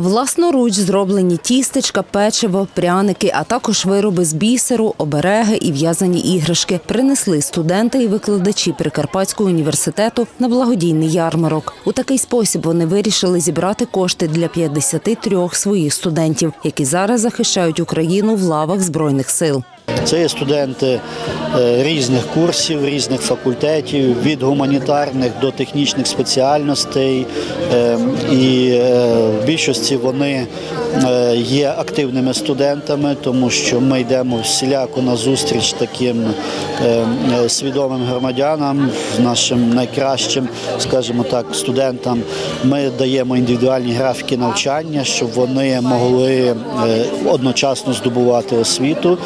Власноруч зроблені тістечка, печиво, пряники, а також вироби з бісеру, обереги і в'язані іграшки принесли студенти і викладачі Прикарпатського університету на благодійний ярмарок. У такий спосіб вони вирішили зібрати кошти для 53 своїх студентів, які зараз захищають Україну в лавах збройних сил. Це є студенти е, різних курсів, різних факультетів, від гуманітарних до технічних спеціальностей. Е, І е, в більшості вони є активними студентами, тому що ми йдемо всіляко на зустріч таким е, е, свідомим громадянам, нашим найкращим, скажімо так, студентам. Ми даємо індивідуальні графіки навчання, щоб вони могли е, одночасно здобувати освіту.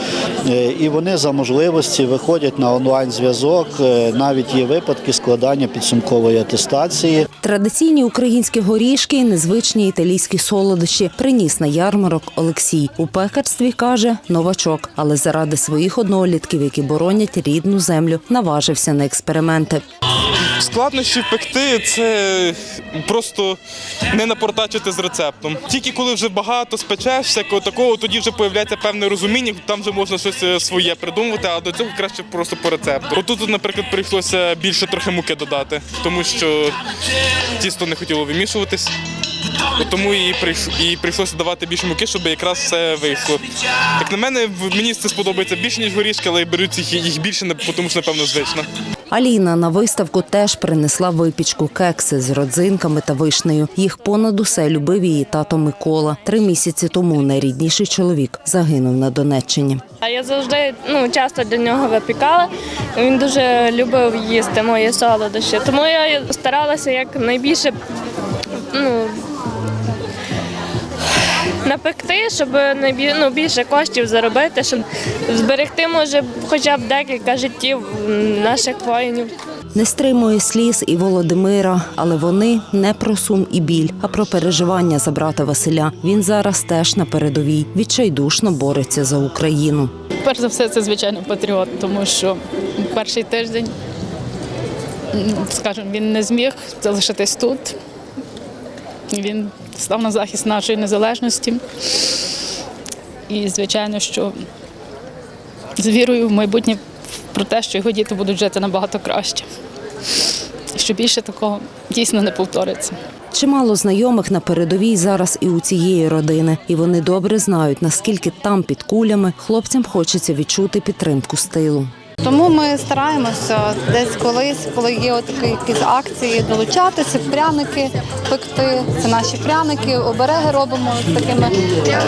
Е, І вони за можливості виходять на онлайн-зв'язок. Е, Навіть є випадки складання підсумкової атестації. Традиційні українські горішки, незвичні італійські солодощі приніс на ярмарок Олексій. У пекарстві каже новачок, але заради своїх однолітків, які боронять рідну землю, наважився на експерименти. Складнощі пекти це просто не напортачити з рецептом. Тільки коли вже багато спечеш, всякого такого, тоді вже появляється певне розуміння, там вже можна щось е, своє придумувати, а до цього краще просто по рецепту. Отут, наприклад, прийшлося більше трохи муки додати, тому що тісто не хотіло вимішуватись. Тому і і прийшлося давати більше муки, щоб якраз все вийшло. Як на мене, в- мені це сподобається більше, ніж горішки, але беруть їх, їх більше, не- тому що, напевно, звично. Аліна на виставку теж принесла випічку кекси з родзинками та вишнею. Їх понад усе любив її тато Микола. Три місяці тому найрідніший чоловік загинув на Донеччині. А я завжди ну, часто для нього випікала. Він дуже любив їсти мої солодощі. Тому я старалася як найбільше ну, напекти, щоб ну, більше коштів заробити, щоб зберегти, може, хоча б декілька життів наших воїнів. Не стримує сліз і Володимира, але вони не про сум і біль, а про переживання за брата Василя. Він зараз теж на передовій, відчайдушно бореться за Україну. Перш за все, це звичайно патріот, тому що перший тиждень, скажімо, він не зміг залишитись тут. Він став на захист нашої незалежності. І, звичайно, що з вірою в майбутнє про те, що його діти будуть жити набагато краще. Що більше такого дійсно не повториться. Чимало знайомих на передовій зараз і у цієї родини, і вони добре знають, наскільки там під кулями хлопцям хочеться відчути підтримку з тилу. Тому ми стараємося десь колись, коли є отакі якісь акції, долучатися, пряники пекти. Це наші пряники, обереги робимо з такими е,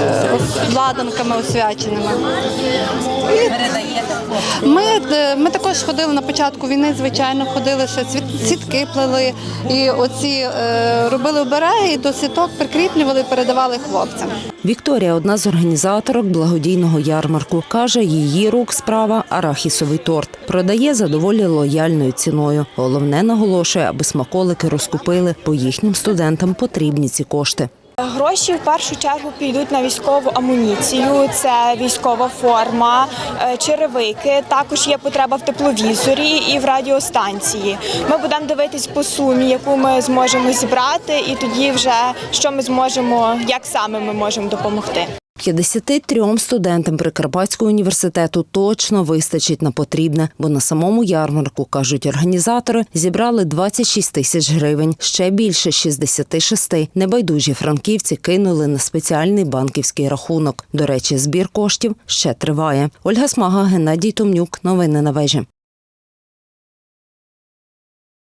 ладанками освяченими. Ми, е, ми також ходили на початку війни, звичайно, ходили ще цвітки плели і оці е, робили обереги і до сіток прикріплювали, передавали хлопцям. Вікторія одна з організаторок благодійного ярмарку. Каже, її рук справа арахісовий торт. Продає за доволі лояльною ціною. Головне наголошує, аби смаколики розкупили, бо їхнім студентам потрібні ці кошти. Гроші в першу чергу підуть на військову амуніцію, це військова форма, е, черевики. Також є потреба в тепловізорі і в радіостанції. Ми будемо дивитись по сумі, яку ми зможемо зібрати, і тоді вже що ми зможемо, як саме ми можемо допомогти. 53 студентам Прикарпатського університету точно вистачить на потрібне, бо на самому ярмарку, кажуть організатори, зібрали 26 тисяч гривень. Ще більше 66 небайдужі франківці кинули на спеціальний банківський рахунок. До речі, збір коштів ще триває. Ольга Смага, Геннадій Томнюк. Новини на вежі.